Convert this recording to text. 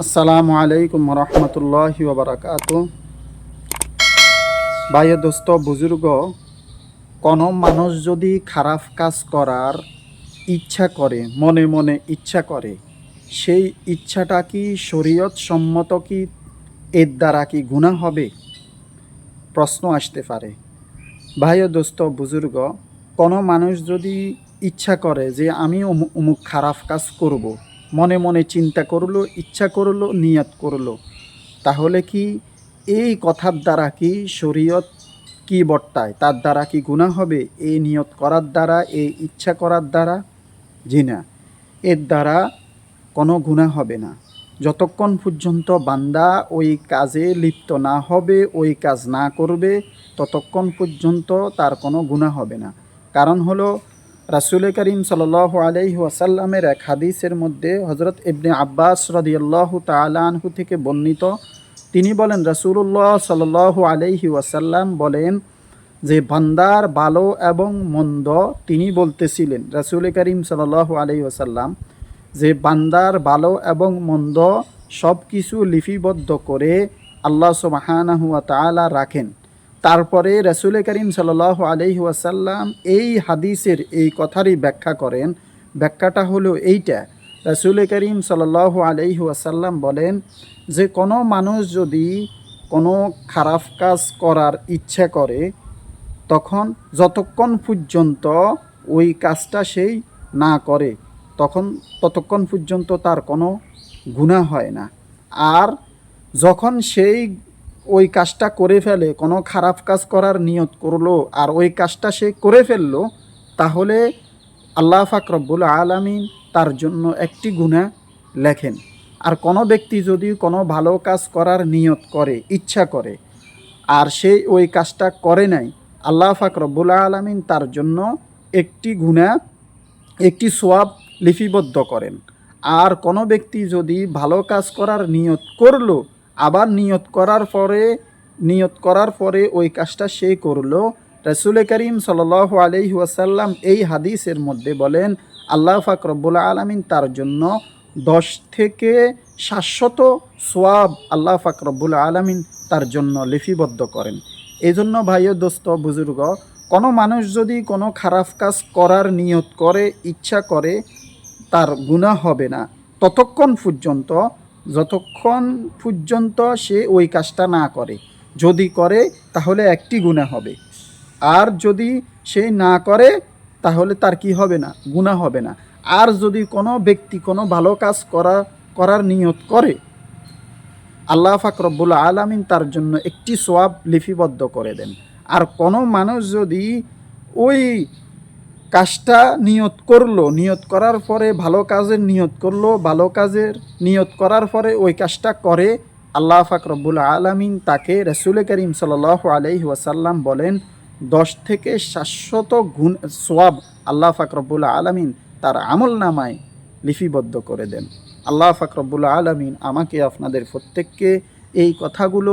আসসালামু আলাইকুম রহমতুল্লাহ বারাকাত ভাইয়া দোস্ত, বুজুর্গ, কোনো মানুষ যদি খারাপ কাজ করার ইচ্ছা করে, মনে মনে ইচ্ছা করে, সেই ইচ্ছাটা কি শরীয়ত সম্মত কি এর দ্বারা কি গুণা হবে প্রশ্ন আসতে পারে ভাইয়া দোস্ত, বুজুর্গ, কোনো মানুষ যদি ইচ্ছা করে যে আমি অমুক খারাপ কাজ করব। মনে মনে চিন্তা করল, ইচ্ছা করল, নিয়ত করল। তাহলে কি এই কথার দ্বারা কি শরীয়ত কি বর্তায়? তার দ্বারা কি গুণা হবে? এই নিয়ত করার দ্বারা, এই ইচ্ছা করার দ্বারা? জি না। এর দ্বারা কোনো গুণা হবে না। যতক্ষণ পর্যন্ত বান্দা ওই কাজে লিপ্ত না হবে, ওই কাজ না করবে, ততক্ষণ পর্যন্ত তার কোনো গুণা হবে না। কারণ হলো রাসুল করিম সাল আলাইহি ওয়াসাল্লামের এক হাদিসের মধ্যে হজরত ইবনে আব্বাস রদিয়াল্লাহ তালানহু থেকে বর্ণিত। তিনি বলেন রাসুল্লাহ সাল আলাইহি ওয়াসাল্লাম বলেন যে, বান্দার ভালো এবং মন্দ তিনি বলতেছিলেন, রাসুল করিম সাল আলাইহি ওয়াসাল্লাম, যে, বান্দার ভালো এবং মন্দ সব কিছু লিপিবদ্ধ করে আল্লাহ সুবাহানাহু ওয়া তাআলা রাখেন। তারপরে রসুল করিম সাল আলহি এই হাদিসের এই কথারই ব্যাখ্যা করেন। ব্যাখ্যাটা হলো এইটা। রসুল করিম সাল আলহি ওয়াসাল্লাম বলেন যে, কোনো মানুষ যদি কোনো খারাপ কাজ করার ইচ্ছা করে, তখন যতক্ষণ পর্যন্ত ওই কাজটা সেই না করে, তখন ততক্ষণ পর্যন্ত তার কোনো গুণা হয় না। আর যখন সেই ওই কাজটা করে ফেলে, কোনো খারাপ কাজ করার নিয়ত করল আর ওই কাজটা সে করে ফেলল, তাহলে আল্লাহ ফাকরবুল আলমিন তার জন্য একটি গুণা লেখেন। আর কোনো ব্যক্তি যদি কোনো ভালো কাজ করার নিয়ত করে, ইচ্ছা করে, আর সে ওই কাজটা করে নাই, আল্লাহ ফাকরবুল আলমিন তার জন্য একটি গুণা একটি সোয়াব লিপিবদ্ধ করেন। আর কোনো ব্যক্তি যদি ভালো কাজ করার নিয়ত করল আবার নিয়ত করার পরে, নিয়ত করার পরে ওই কাজটা সে করল। রসুল করিম সাল আলহি ওয়াসাল্লাম এই হাদিসের মধ্যে বলেন, আল্লাহ ফাকরবুল আলমিন তার জন্য দশ থেকে শাশ্বত সোয়াব আল্লাহ ফাকরবুল আলমিন তার জন্য লিপিবদ্ধ করেন। এই জন্য ভাইও দোস্ত, বুজুর্গ, কোনো মানুষ যদি কোনো খারাপ কাজ করার নিয়ত করে, ইচ্ছা করে, তার গুণা হবে না। ততক্ষণ পর্যন্ত যতক্ষণ পর্যন্ত সে ওই কাজটা না করে, যদি করে, তাহলে একটি গুণা হবে। আর যদি সে না করে, তাহলে তার কি হবে না? গুণা হবে না। আর যদি কোনো ব্যক্তি কোনো ভালো কাজ করা, করার নিয়ত করে, আল্লাহ ফাকরবুল আলমিন তার জন্য একটি সোয়াব লিপিবদ্ধ করে দেন। আর কোনো মানুষ যদি ওই কাজটা নিয়ত করল, নিয়ত করার পরে ভালো কাজের নিয়ত করল, ভালো কাজের নিয়ত করার পরে ওই কাজটা করে আল্লাহ ফাকরবুল আলমিন তাকে রসুল করিম সাল আলহি ওয়াসাল্লাম বলেন, দশ থেকে সাতশত গুণ সোয়াব আল্লাহ ফাকরবুল আলমিন তার আমল নামায় লিপিবদ্ধ করে দেন। আল্লাহ ফাকরবুল আলমিন আমাকে আপনাদের প্রত্যেককে এই কথাগুলো